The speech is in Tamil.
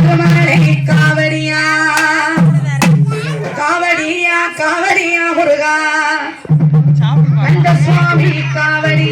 முருகமாலே காவடியா? காவடியா காவடியா முருகா? அந்த சுவாமி காவடி